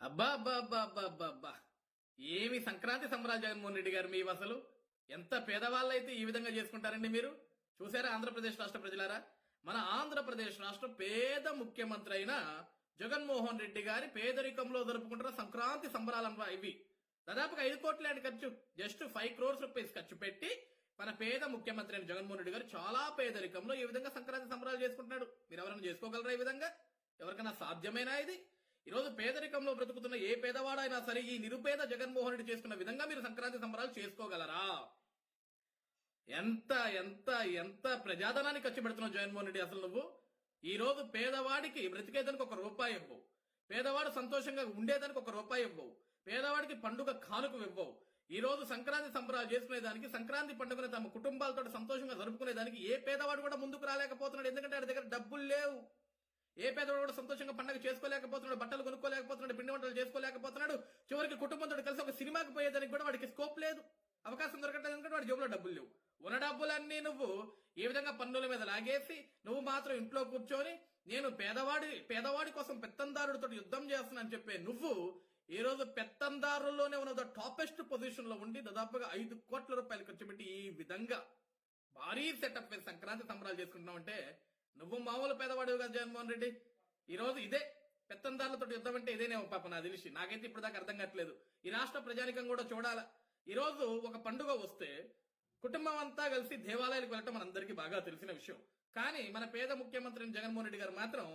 అబ్బా అబ్బా అబ్బా అబ్బా అబ్బా అబ్బా. ఏమి సంక్రాంతి సంబరాలు జగన్మోహన్ రెడ్డి గారు మీ అసలు? ఎంత పేదవాళ్ళైతే ఈ విధంగా చేసుకుంటారండి మీరు? చూసారా ఆంధ్రప్రదేశ్ రాష్ట్ర ప్రజలారా? మన ఆంధ్రప్రదేశ్ రాష్ట్ర పేద ముఖ్యమంత్రి అయిన జగన్మోహన్ రెడ్డి గారి పేదరికంలో జరుపుకుంటున్న సంక్రాంతి సంబరాలమ్మా ఇవి. దాదాపుగా ఐదు కోట్ల ఖర్చు. జస్ట్ ఫైవ్ క్రోర్స్ రూపీస్ ఖర్చు పెట్టి మన పేద ముఖ్యమంత్రి అయిన జగన్మోహన్ రెడ్డి గారు చాలా పేదరికంలో ఈ విధంగా సంక్రాంతి సంబరాలు చేసుకుంటున్నాడు. మీరు ఎవరైనా చేసుకోగలరా ఈ విధంగా? ఎవరికైనా సాధ్యమేనా ఇది? ఈ రోజు పేదరికంలో బ్రతుకుతున్న ఏ పేదవాడైనా సరే ఈ నిరుపేద జగన్మోహన్ రెడ్డి చేసుకున్న విధంగా మీరు సంక్రాంతి సంబరాలు చేసుకోగలరా? ఎంత ఎంత ఎంత ప్రజాధనాన్ని ఖర్చు పెడుతున్నావు జగన్మోహన్ రెడ్డి అసలు నువ్వు? ఈ రోజు పేదవాడికి బ్రతికేదానికి ఒక రూపాయి ఇవ్వవు పేదవాడు సంతోషంగా ఉండేదానికి ఒక రూపాయి ఇవ్వవు పేదవాడికి పండుగ కానుక ఇవ్వవు ఈ రోజు సంక్రాంతి సంబరాలు చేసుకునేదానికి సంక్రాంతి పండుగను తమ కుటుంబాలతో సంతోషంగా జరుపుకునేదానికి ఏ పేదవాడు కూడా ముందుకు రాలేకపోతున్నాడు. ఎందుకంటే వాడి దగ్గర డబ్బులు లేవు. ఏ పేదవాడు కూడా సంతోషంగా పండగ చేసుకోలేకపోతున్నాడు బట్టలు కొనుక్కోలేకపోతున్నాడు పిండి వంటలు చేసుకోలేకపోతున్నాడు చివరికి కుటుంబంతో కలిసి ఒక సినిమాకి పోయేదానికి కూడా వాడికి స్కోప్ లేదు. అవకాశం దొరకట్లేదు ఎందుకంటే వాడి జేబులో డబ్బులు లేవు. ఉన్న డబ్బులన్నీ నువ్వు ఈ విధంగా పన్నుల మీద లాగేసి నువ్వు మాత్రం ఇంట్లో కూర్చొని నేను పేదవాడి పేదవాడి కోసం పెత్తందారుడితో యుద్ధం చేస్తున్నానని చెప్పే నువ్వు ఈ రోజు పెత్తందారుల్లోనే ఉన్న టాపెస్ట్ పొజిషన్లో ఉండి దాదాపుగా ఐదు కోట్ల రూపాయలు ఖర్చు పెట్టి ఈ విధంగా భారీ సెటప్ మీద సంక్రాంతి సంబరాలు చేసుకుంటున్నావు అంటే నువ్వు మామూలు పేదవాడివి కదా జగన్మోహన్ రెడ్డి? ఈరోజు ఇదే పెత్తందారులతో యుద్ధం అంటే ఇదేనే పాప నా తెలిసి. నాకైతే ఇప్పుడు దాకా అర్థం కావట్లేదు. ఈ రాష్ట్ర ప్రజానికం కూడా చూడాల? ఈరోజు ఒక పండుగ వస్తే కుటుంబం అంతా కలిసి దేవాలయాలకు వెళ్ళటం మనందరికీ బాగా తెలిసిన విషయం. కానీ మన పేద ముఖ్యమంత్రి జగన్మోహన్ రెడ్డి గారు మాత్రం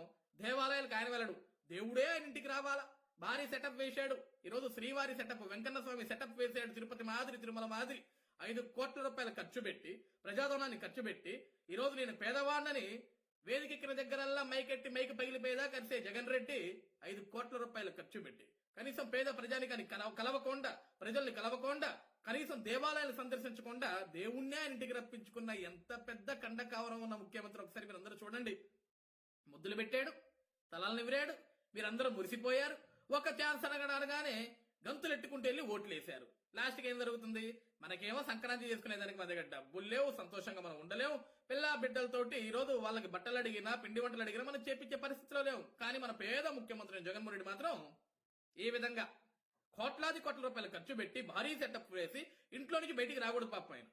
దేవాలయాలకు ఆయన వెళ్ళడు. దేవుడే ఆయన ఇంటికి రావాలా? భారీ సెటప్ వేశాడు. ఈరోజు శ్రీవారి సెటప్ వెంకన్న స్వామి సెటప్ వేశాడు. తిరుపతి మాదిరి తిరుమల మాదిరి. ఐదు కోట్ల రూపాయల ఖర్చు పెట్టి ప్రజాధనాన్ని ఖర్చు పెట్టి ఈరోజు నేను పేదవాడిని వేదికెక్కిన దగ్గరల్లా మైకెట్టి మైకి పగిలిపోయేదా కలిసే జగన్ రెడ్డి ఐదు కోట్ల రూపాయలు ఖర్చు పెట్టి. కనీసం పేద ప్రజానికాన్ని కలవ కలవకుండా ప్రజల్ని కలవకుండా కనీసం దేవాలయాలు సందర్శించకుండా దేవుణ్ణే ఆయన ఇంటికి రప్పించుకున్న ఎంత పెద్ద కండకావరం ఉన్న ముఖ్యమంత్రి ఒకసారి మీరు అందరూ చూడండి. ముద్దులు పెట్టాడు తలలు నివిరాడు మీరందరూ మురిసిపోయారు. ఒక ఛాన్స్ అనగా అనగానే గంతులు ఎట్టుకుంటూ వెళ్ళి ఓట్లు వేశారు లాస్ట్కి ఏం జరుగుతుంది? మనకేమో సంక్రాంతి చేసుకునేదానికి మన దగ్గర డబ్బులు లేవు సంతోషంగా మనం ఉండలేము. పిల్ల బిడ్డలతోటి ఈ రోజు వాళ్ళకి బట్టలు అడిగినా పిండి వంటలు అడిగినా మనం చేపించే పరిస్థితిలో లేవు. కానీ మన పేద ముఖ్యమంత్రి జగన్మోహన్ రెడ్డి మాత్రం ఈ విధంగా కోట్లాది కోట్ల రూపాయలు ఖర్చు పెట్టి భారీ సెటప్ వేసి ఇంట్లో నుంచి బయటికి రాకూడదు పాప ఆయన.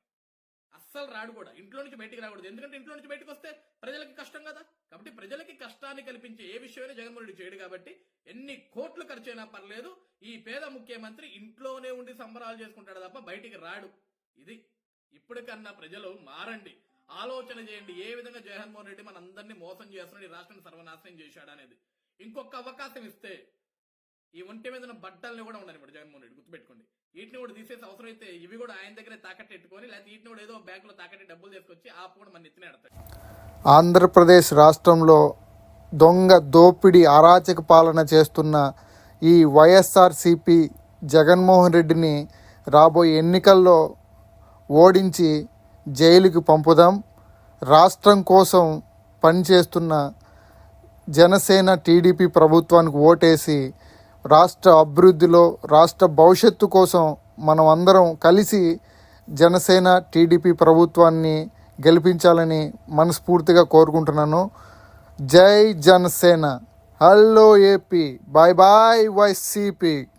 అస్సలు రాడు కూడా. ఇంట్లో నుంచి బయటికి రాకూడదు. ఎందుకంటే ఇంట్లో నుంచి బయటకు వస్తే ప్రజలకి కష్టం కదా. కాబట్టి ప్రజలకి కష్టాన్ని కల్పించే ఏ విషయమైనా జగన్మోహన్ రెడ్డి చేయడు కాబట్టి ఎన్ని కోట్లు ఖర్చైనా పర్లేదు. ఈ పేద ముఖ్యమంత్రి ఇంట్లోనే ఉండి సంబరాలు చేసుకుంటాడు తప్ప బయటికి రాడు. ఇది ఇప్పటికన్నా ప్రజలు మారండి. ఆలోచన చేయండి. ఏ విధంగా జగన్మోహన్ రెడ్డి మనందరినీ మోసం చేస్తున్నాడు ఈ రాష్ట్రాన్ని సర్వనాశనం చేశాడు అనేది. ఇంకొక అవకాశం ఇస్తే ఈ ఒంటి మీద ఉన్న బట్టల్ని కూడా ఉండని జగన్మోహన్ రెడ్డి గుర్తుపెట్టుకోండి. వీటిని కూడా తీసేసి అవసరం అయితే ఇవి కూడా ఆయన దగ్గరే తాకట్టు పెట్టుకొని లేకపోతే వీటిని కూడా ఏదో బ్యాంకులో తాకట్టి డబ్బులు తీసుకొచ్చి ఆ కూడా మన ఎత్తిన ఆంధ్రప్రదేశ్ రాష్ట్రంలో దొంగ దోపిడీ అరాచక పాలన చేస్తున్న ఈ వైఎస్ఆర్సిపి జగన్మోహన్ రెడ్డిని రాబోయే ఎన్నికల్లో ఓడించి జైలుకి పంపుదాం. రాష్ట్రం కోసం పనిచేస్తున్న జనసేన టీడీపీ ప్రభుత్వానికి ఓటేసి రాష్ట్ర అభివృద్ధిలో రాష్ట్ర భవిష్యత్తు కోసం మనం అందరం కలిసి జనసేన టీడీపీ ప్రభుత్వాన్ని గెలిపించాలని మనస్ఫూర్తిగా కోరుకుంటున్నాను. జై Janasena. Hello AP. Bye bye YCP.